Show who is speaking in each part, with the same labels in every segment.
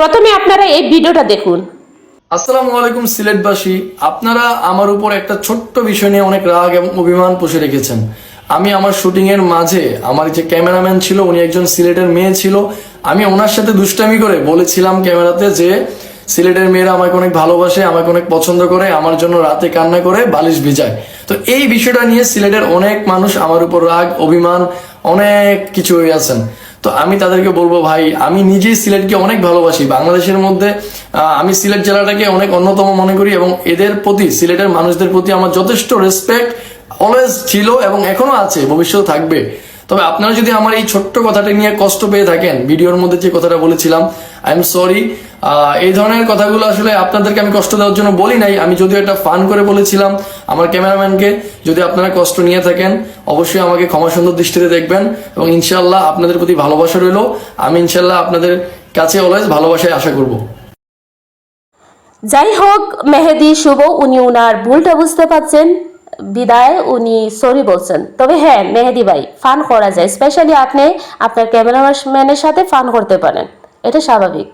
Speaker 1: প্রথমে আপনারা এই ভিডিওটা দেখুন।
Speaker 2: আসসালামু আলাইকুম, সিলেটবাসী। আপনারা আমার উপর একটা ছোট্ট বিষয় নিয়ে অনেক রাগ এবং অভিমান পুষে রেখেছেন। আমি আমার শুটিং এর মাঝে আমার যে ক্যামেরাম্যান ছিল, উনি একজন সিলেটের মেয়ে ছিল, আমি ওনার সাথে দুষ্টামি করে বলেছিলাম ক্যামেরাতে যে, সিলেটের মেয়েরা আমাকে অনেক ভালোবাসে, আমাকে অনেক পছন্দ করে, আমার জন্য রাতে কান্না করে বালিশ ভিজায়। তো এই বিষয়টা নিয়ে সিলেটের অনেক মানুষ আমার উপর রাগ, অভিমান, অনেক কিছু হয়ে আছেন। তো আমি তাদেরকে বলব, ভাই, আমি নিজেই সিলেটকে অনেক ভালোবাসি। বাংলাদেশের মধ্যে আমি সিলেট জেলাটাকে অনেক অন্যতম মনে করি এবং এদের প্রতি, সিলেটের মানুষদের প্রতি আমার যথেষ্ট রেসপেক্ট অলওয়েজ ছিল এবং এখনও আছে ভবিষ্যতে থাকবে। তবে আপনারা যদি আমার এই ছোট্ট কথাটা নিয়ে কষ্ট পেয়ে থাকেন, ভিডিওর মধ্যে যে কথাটা বলেছিলাম আই এম সরি এই ধরনের কথাগুলো আসলে আপনাদেরকে আমি কষ্ট দেওয়ার জন্য বলি নাই। আমি যদিও একটা ফান করে বলেছিলাম আমার ক্যামেরাম্যানকে, যদি আপনারা কষ্ট নিয়ে থাকেন, অবশ্যই আমাকে ক্ষমা সুন্দর দৃষ্টিতে দেখবেন এবং ইনশাল্লাহ আপনাদের প্রতি ভালোবাসা রইল। আমি ইনশাল্লাহ আপনাদের কাছে অলওয়েজ ভালোবাসায় আশা করব।
Speaker 1: যাই হোক, মেহেদি, শুভ, উনি উনার ভুলটা বুঝতে পারছেন, বিদায়, উনি সরি বলছেন। তবে হ্যাঁ মেহেদি ভাই, ফান করা যায়। স্পেশালি আপনি আপনার ক্যামেরাম্যানের সাথে ফান করতে পারেন। এটা স্বাভাবিক।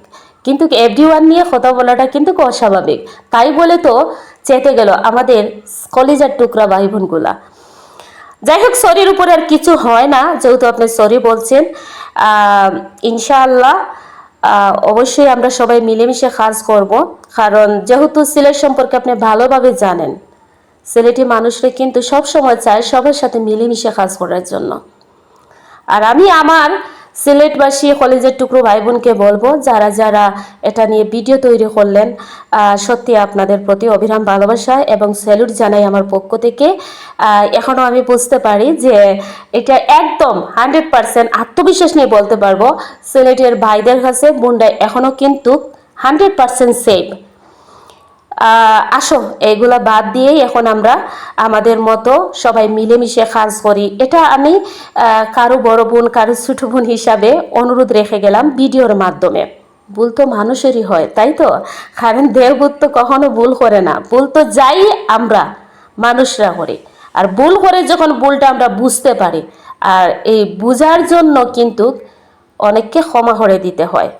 Speaker 1: কিন্তু এভরি ওয়ান নিয়ে কথা বলাটা কিন্তু অস্বাভাবিক। তাই বলে তো চেতে গেল আমাদের কলিজার টুকরা ভাই বোনগুলা যাই হোক সরির উপরে আর কিছু হয় না, যেহেতু আপনি সরি বলছেন। ইনশাআল্লাহ অবশ্যই আমরা সবাই মিলেমিশে কাজ করব। কারণ যেহেতু সিলেট সম্পর্কে আপনি ভালোভাবে জানেন, সিলেটি মানুষরা কিন্তু সব সময় চায় সবার সাথে মিলেমিশে কাজ করার জন্য। আর আমি আমার সিলেটবাসী কলেজের টুকরো ভাই বোনকে বলব, যারা যারা এটা নিয়ে ভিডিও তৈরি করলেন সত্যি আপনাদের প্রতি অবিরাম ভালোবাসা এবং স্যালুট জানাই আমার পক্ষ থেকে। এখনও আমি বুঝতে পারি যে এটা একদম হান্ড্রেড পার্সেন্ট আত্মবিশ্বাস নিয়ে বলতে পারব, সিলেটের ভাইদের কাছে, বোনরা এখনও কিন্তু হান্ড্রেড পার্সেন্ট সেফ আসো, এগুলা বাদ দিয়েই এখন আমরা আমাদের মতো সবাই মিলেমিশে কাজ করি। এটা আমি কারও বড় বোন, কারও ছোট বোন হিসাবে অনুরোধ রেখে গেলাম ভিডিওর মাধ্যমে। ভুল তো মানুষেরই হয়, তাই তো? কারণ দেহভূত তো কখনো ভুল করে না। ভুল তো যাই আমরা, মানুষরা করি। আর ভুল করে যখন ভুলটা আমরা বুঝতে পারি, আর এই বুঝার জন্য কিন্তু অনেককে ক্ষমা করে দিতে হয়।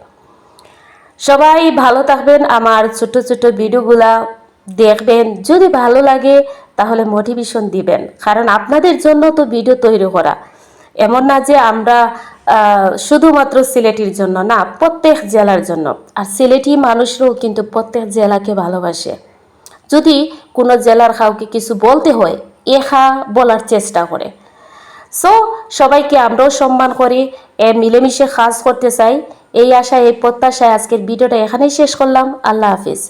Speaker 1: সবাই ভালো থাকবেন, আমার ছোট ছোট ভিডিওগুলা দেখবেন। যদি ভালো লাগে, তাহলে মোটিভেশন দিবেন। কারণ আপনাদের জন্য তো ভিডিও তৈরি করা। এমন না যে আমরা শুধুমাত্র সিলেটির জন্য না, প্রত্যেক জেলার জন্য। আর সিলেটি মানুষরাও কিন্তু প্রত্যেক জেলাকে ভালোবাসে। যদি কোনো জেলার কাউকে কিছু বলতে হয় এখা বলার চেষ্টা করে। সো সবাইকে আমরাও সম্মান করি, এ মিলেমিশে কাজ করতে চাই। এই আশায়, এই প্রত্যাশায় আজকের ভিডিওটা এখানেই শেষ করলাম। আল্লাহ হাফিজ।